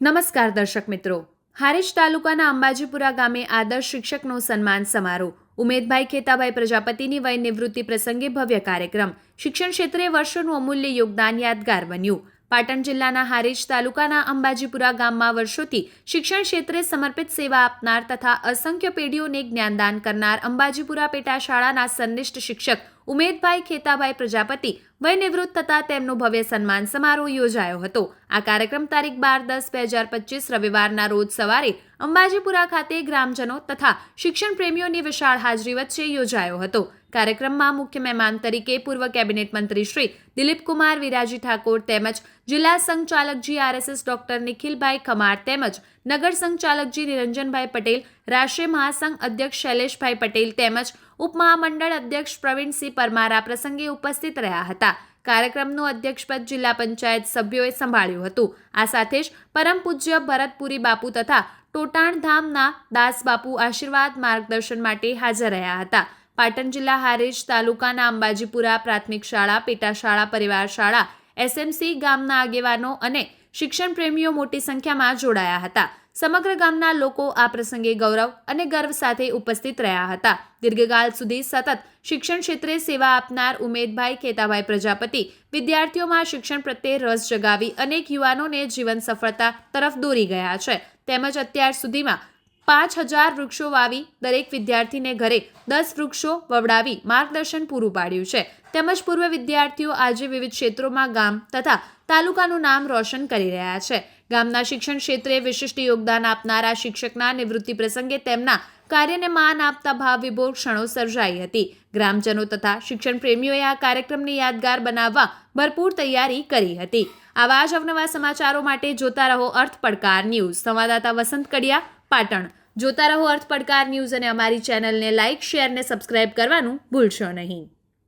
નમસ્કાર દર્શક મિત્રો. હારીજ તાલુકાના અંબાજીપુરા ગામે આદર્શ શિક્ષકનો સન્માન સમારોહ. ઉમેદભાઈ ખેતાભાઈ પ્રજાપતિની વય નિવૃત્તિ પ્રસંગે ભવ્ય કાર્યક્રમ. શિક્ષણ ક્ષેત્રે વર્ષોનું અમૂલ્ય યોગદાન યાદગાર બન્યું. પાટણ જિલ્લાના હારીજ તાલુકાના અંબાજીપુરા ગામમાં વર્ષોથી શિક્ષણ ક્ષેત્રે સમર્પિત સેવા આપનાર તથા અસંખ્ય પેઢીઓને જ્ઞાનદાન કરનાર અંબાજીપુરા પેટા શાળાના સંનિષ્ઠ શિક્ષક ઉમેદભાઈ ખેતાભાઈ પ્રજાપતિ વય નિવૃત્ત થતા તેમનો ભવ્ય સન્માન સમારોહ યોજાયો હતો. આ કાર્યક્રમ તારીખ બાર દસ બે હજાર પચીસ રવિવારના રોજ સવારે અંબાજીપુરા ખાતે ગ્રામજનો તથા શિક્ષણ પ્રેમીઓની વિશાળ હાજરી વચ્ચે યોજાયો હતો. કાર્યક્રમમાં મુખ્ય મહેમાન તરીકે પૂર્વ કેબિનેટ મંત્રી શ્રી દિલીપકુમાર વિરાજી ઠાકોર તેમજ જિલ્લા સંચાલકજી આરએસએસ ડોક્ટર નિખિલભાઈ ખમાર તેમજ નગર સંચાલકજી નિરંજનભાઈ પટેલ, રાષ્ટ્રીય મહાસંઘ અધ્યક્ષ શૈલેષભાઈ પટેલ તેમજ ઉપમહામંડળ અધ્યક્ષ પ્રવીણસિંહ પરમાર આ પ્રસંગે ઉપસ્થિત રહ્યા હતા. કાર્યક્રમનું અધ્યક્ષપદ જિલ્લા પંચાયત સભ્યોએ સંભાળ્યું હતું. આ સાથે જ પરમ પૂજ્ય ભરતપુરી બાપુ તથા ટોટાણ ધામના દાસબાપુ આશીર્વાદ માર્ગદર્શન માટે હાજર રહ્યા હતા. પાટણ જિલ્લા હારેજ તાલુકાના અંબાજીપુરા પ્રાથમિક શાળા, પેટા શાળા, પરિવાર શાળા, એસએમસી ગામના આગેવાનો અને શિક્ષણ પ્રેમીઓ મોટી સંખ્યામાં જોડાયા હતા. સમગ્ર ગામના લોકો આ પ્રસંગે ગૌરવ અને ગર્વ સાથે ઉપસ્થિત રહ્યા હતા. દીર્ઘકાળ સુધી સતત શિક્ષણ ક્ષેત્રે સેવા આપનાર ઉમેદભાઈ ખેતાભાઈ પ્રજાપતિ વિદ્યાર્થીઓમાં શિક્ષણ પ્રત્યે રસ જગાવી અનેક યુવાનોને જીવન સફળતા તરફ દોરી ગયા છે. તેમજ અત્યાર સુધીમાં પાંચ હજાર વૃક્ષો વાવી દરેક વિદ્યાર્થીને ઘરે દસ વૃક્ષો વવડાવી માર્ગદર્શન પૂરું પાડ્યું છે. તેમજ પૂર્વ વિદ્યાર્થીઓ આજે વિવિધ ક્ષેત્રોમાં ગામ તથા તાલુકાનું નામ રોશન કરી રહ્યા છે. ગામના શિક્ષણ ક્ષેત્રે વિશિષ્ટ યોગદાન આપનારા શિક્ષકના નિવૃત્તિ પ્રસંગે તેમના કાર્યને માન આપતા ભાવ વિભોર ક્ષણો સર્જાઈ હતી. ગ્રામજનો તથા શિક્ષણ પ્રેમીઓએ આ કાર્યક્રમને યાદગાર બનાવવા ભરપૂર તૈયારી કરી હતી. આવા જ અવનવા સમાચારો માટે જોતા રહો અર્થ પડકાર ન્યૂઝ. સંવાદદાતા વસંત કડિયા, પાટણ. જોતા રહો અર્થ પડકાર ન્યૂઝ અને અમારી ચેનલને લાઇક, શેર ને સબસ્ક્રાઇબ કરવાનું ભૂલશો નહીં.